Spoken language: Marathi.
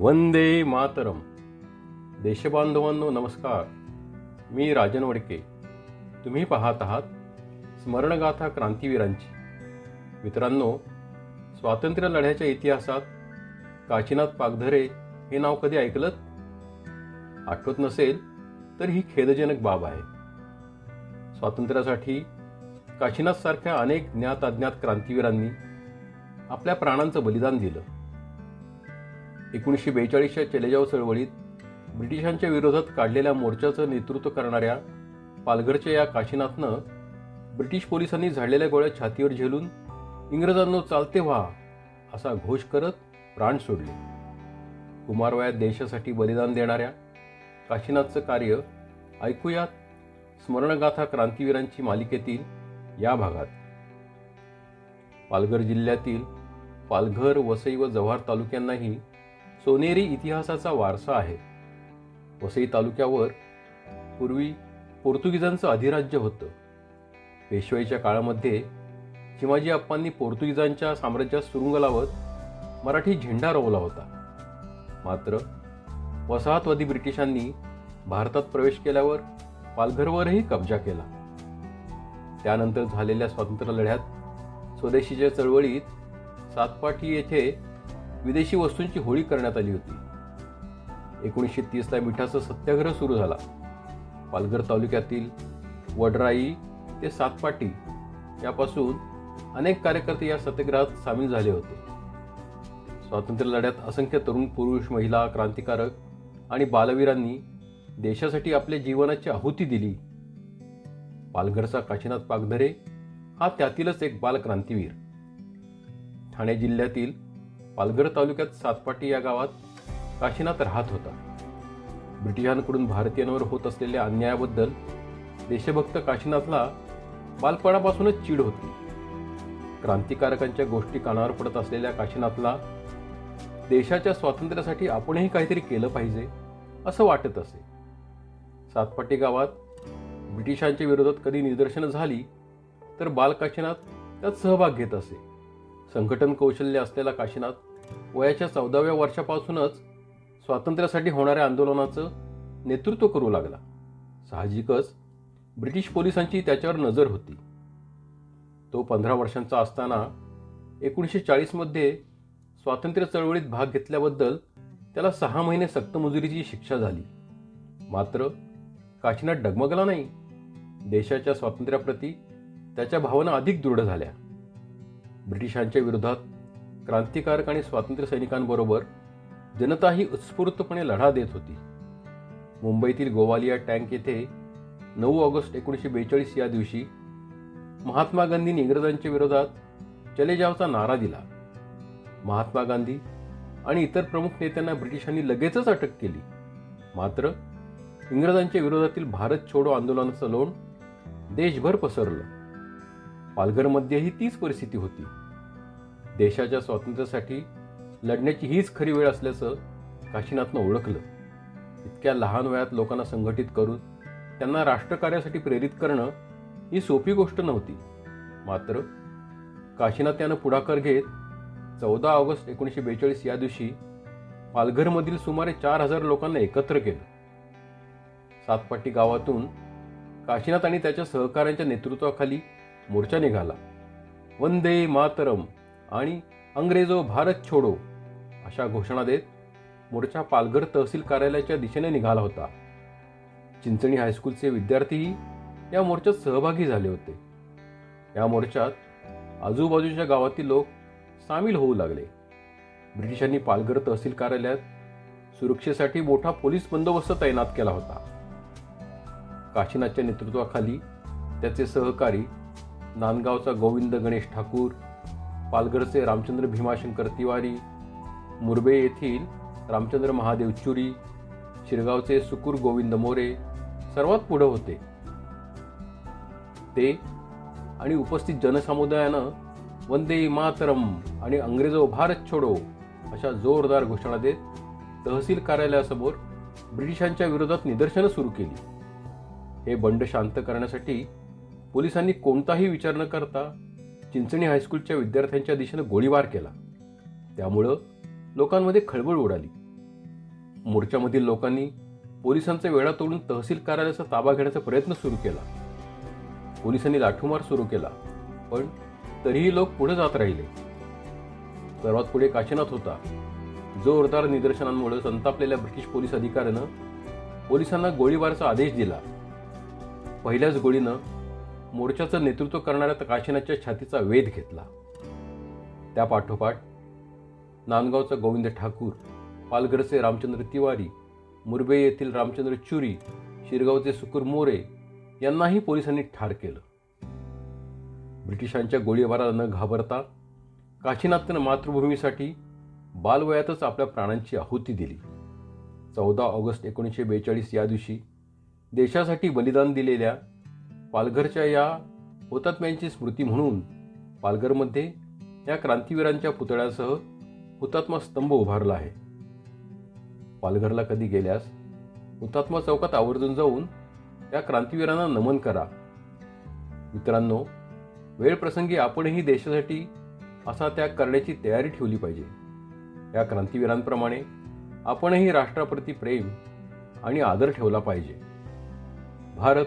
वंदे मातरम. देशबांधवांनो नमस्कार. मी राजन वडके. तुम्ही पाहत आहात स्मरणगाथा क्रांतीवीरांची. मित्रांनो स्वातंत्र्य लढ्याच्या इतिहासात काशीनाथ पागधरे हे नाव कधी ऐकलं आठवत नसेल तर ही खेदजनक बाब आहे. स्वातंत्र्यासाठी काशीनाथ सारख्या अनेक ज्ञात अज्ञात क्रांतीवीरांनी आपल्या प्राणांचं बलिदान दिलं. एकोणीसशे बेचाळीसच्या चलेजाव चळवळीत ब्रिटिशांच्या विरोधात काढलेल्या मोर्चाचं नेतृत्व करणाऱ्या पालघरच्या या काशीनाथनं ब्रिटिश पोलिसांनी झाडलेल्या गोळ्या छातीवर झेलून इंग्रजांनो चालते व्हा असा घोष करत प्राण सोडले. कुमारवयात देशासाठी बलिदान देणाऱ्या काशीनाथचं कार्य ऐकूयात स्मरणगाथा क्रांतीवीरांची मालिकेतील या भागात. पालघर जिल्ह्यातील पालघर वसई व जव्हार तालुक्यांनाही सोनेरी इतिहासाचा वारसा आहे. वसई तालुक्यावर पूर्वी पोर्तुगीजांचं अधिराज्य होतं. पेशवाईच्या काळामध्ये शिवाजी अप्पांनी पोर्तुगीजांच्या साम्राज्यात सुरुंग लावत मराठी झेंडा रोवला होता. मात्र वसाहतवादी ब्रिटिशांनी भारतात प्रवेश केल्यावर पालघरवरही कब्जा केला. त्यानंतर झालेल्या स्वातंत्र्य लढ्यात स्वदेशीच्या चळवळीत सातपाटी येथे विदेशी वस्तूंची होळी करण्यात आली होती. एकोणीसशे तीसला मिठाचा सत्याग्रह सुरू झाला. पालघर तालुक्यातील वडराई ते सातपाटी यापासून अनेक कार्यकर्ते या सत्याग्रहात सामील झाले होते. स्वातंत्र्य लढ्यात असंख्य तरुण पुरुष महिला क्रांतिकारक आणि बालवीरांनी देशासाठी आपल्या जीवनाची आहुती दिली. पालघरचा काशीनाथ पागधरे हा त्यातीलच एक बालक्रांतीवीर. ठाणे जिल्ह्यातील पालघर तालुक्यात सातपाटी या गावात काशीनाथ राहत होता. ब्रिटिशांकडून भारतीयांवर होत असलेल्या अन्यायाबद्दल देशभक्त काशीनाथला बालपणापासूनच चीड होती. क्रांतिकारकांच्या गोष्टी कानावर पडत असलेल्या काशीनाथला देशाच्या स्वातंत्र्यासाठी आपणही काहीतरी केलं पाहिजे असं वाटत असे. सातपाटी गावात ब्रिटिशांच्या विरोधात कधी निदर्शनं झाली तर बाल काशीनाथ त्यात सहभाग घेत असे. संघटन कौशल्य असलेला काशीनाथ वयाच्या चौदाव्या वर्षापासूनच स्वातंत्र्यासाठी होणाऱ्या आंदोलनाचं नेतृत्व करू लागला. साहजिकच ब्रिटिश पोलिसांची त्याच्यावर नजर होती. तो पंधरा वर्षांचा असताना एकोणीसशे चाळीसमध्ये स्वातंत्र्य चळवळीत भाग घेतल्याबद्दल त्याला सहा महिने सक्तमजुरीची शिक्षा झाली. मात्र काशीनाथ डगमगला नाही. देशाच्या स्वातंत्र्याप्रती त्याच्या भावना अधिक दृढ झाल्या. ब्रिटिशांच्या विरोधात क्रांतिकारक आणि स्वातंत्र्य सैनिकांबरोबर जनताही उत्स्फूर्तपणे लढा देत होती. मुंबईतील गोवालिया टँक येथे नऊ ऑगस्ट एकोणीसशे बेचाळीस या दिवशी महात्मा गांधींनी इंग्रजांच्या विरोधात चले जावचा नारा दिला. महात्मा गांधी आणि इतर प्रमुख नेत्यांना ब्रिटिशांनी लगेचच अटक केली. मात्र इंग्रजांच्या विरोधातील भारत छोडो आंदोलनाचं लोण देशभर पसरलं. पालघरमध्येही तीच परिस्थिती होती. देशाच्या स्वातंत्र्यासाठी लढण्याची हीच खरी वेळ असल्याचं काशीनाथनं ओळखलं. इतक्या लहान वयात लोकांना संघटित करून त्यांना राष्ट्रकार्यासाठी प्रेरित करणं ही सोपी गोष्ट नव्हती. मात्र काशीनाथ यानं पुढाकार घेत चौदा ऑगस्ट एकोणीसशे बेचाळीस या दिवशी पालघरमधील सुमारे चार हजार लोकांना एकत्र केलं. सातपाटी गावातून काशीनाथ आणि त्याच्या सहकाऱ्यांच्या नेतृत्वाखाली मोर्चा निघाला. वंदे मातरम! आणि अंग्रेजो भारत छोडो अशा घोषणा देत मोर्चा पालघर तहसील कार्यालयाच्या दिशेने निघाला होता. चिंचणी हायस्कूलचे विद्यार्थीही या मोर्चात सहभागी झाले होते. या मोर्चात आजूबाजूच्या गावातील लोक सामील होऊ लागले. ब्रिटिशांनी पालघर तहसील कार्यालयात सुरक्षेसाठी मोठा पोलीस बंदोबस्त तैनात केला होता. काशीनाथच्या नेतृत्वाखाली त्याचे सहकारी नांदगावचा गोविंद गणेश ठाकूर पालघरचे रामचंद्र भीमाशंकर तिवारी मुरबे येथील रामचंद्र महादेव चुरी शिरगावचे सुकुर गोविंद मोरे सर्वात पुढे होते. ते आणि उपस्थित जनसमुदायानं वंदे मातरम आणि अंग्रेजो भारत छोडो अशा जोरदार घोषणा देत तहसील कार्यालयासमोर ब्रिटिशांच्या विरोधात निदर्शनं सुरू केली. हे बंड शांत करण्यासाठी पोलिसांनी कोणताही विचार न करता चिंचणी हायस्कूलच्या विद्यार्थ्यांच्या दिशेनं गोळीबार केला. त्यामुळं लोकांमध्ये खळबळ उडाली. मोर्चामधील लोकांनी पोलिसांचा वेळा तोडून तहसील कार्यालयाचा ताबा घेण्याचा प्रयत्न सुरू केला. पोलिसांनी लाठूमार सुरू केला पण तरीही लोक पुढे जात राहिले. सर्वात पुढे काशीनाथ होता. जोरदार निदर्शनांमुळे संतापलेल्या ब्रिटिश पोलीस अधिकाऱ्यानं पोलिसांना गोळीबाराचा आदेश दिला. पहिल्याच गोळीनं मोर्चाचं नेतृत्व करणाऱ्या काशीनाथच्या छातीचा वेध घेतला. त्या पाठोपाठ नांदगावचा गोविंद ठाकूर पालघरचे रामचंद्र तिवारी मुरबे येथील रामचंद्र चुरी शिरगावचे सुकुर मोरे यांनाही पोलिसांनी ठार केलं. ब्रिटिशांच्या गोळीबाराला न घाबरता काशीनाथनं मातृभूमीसाठी बालवयातच आपल्या प्राणांची आहुती दिली. चौदा ऑगस्ट एकोणीसशे बेचाळीस या दिवशी देशासाठी बलिदान दिलेल्या पालघरच्या या हुतात्म्यांची स्मृती म्हणून पालघरमध्ये या क्रांतीवीरांच्या पुतळ्यासह हुतात्मा स्तंभ उभारला आहे. पालघरला कधी गेल्यास हुतात्मा चौकात आवर्जून जाऊन या क्रांतीवीरांना नमन करा. मित्रांनो वेळ प्रसंगी आपणही देशासाठी असा त्याग करण्याची तयारी ठेवली पाहिजे. या क्रांतीवीरांप्रमाणे आपणही राष्ट्राप्रती प्रेम आणि आदर ठेवला पाहिजे. भारत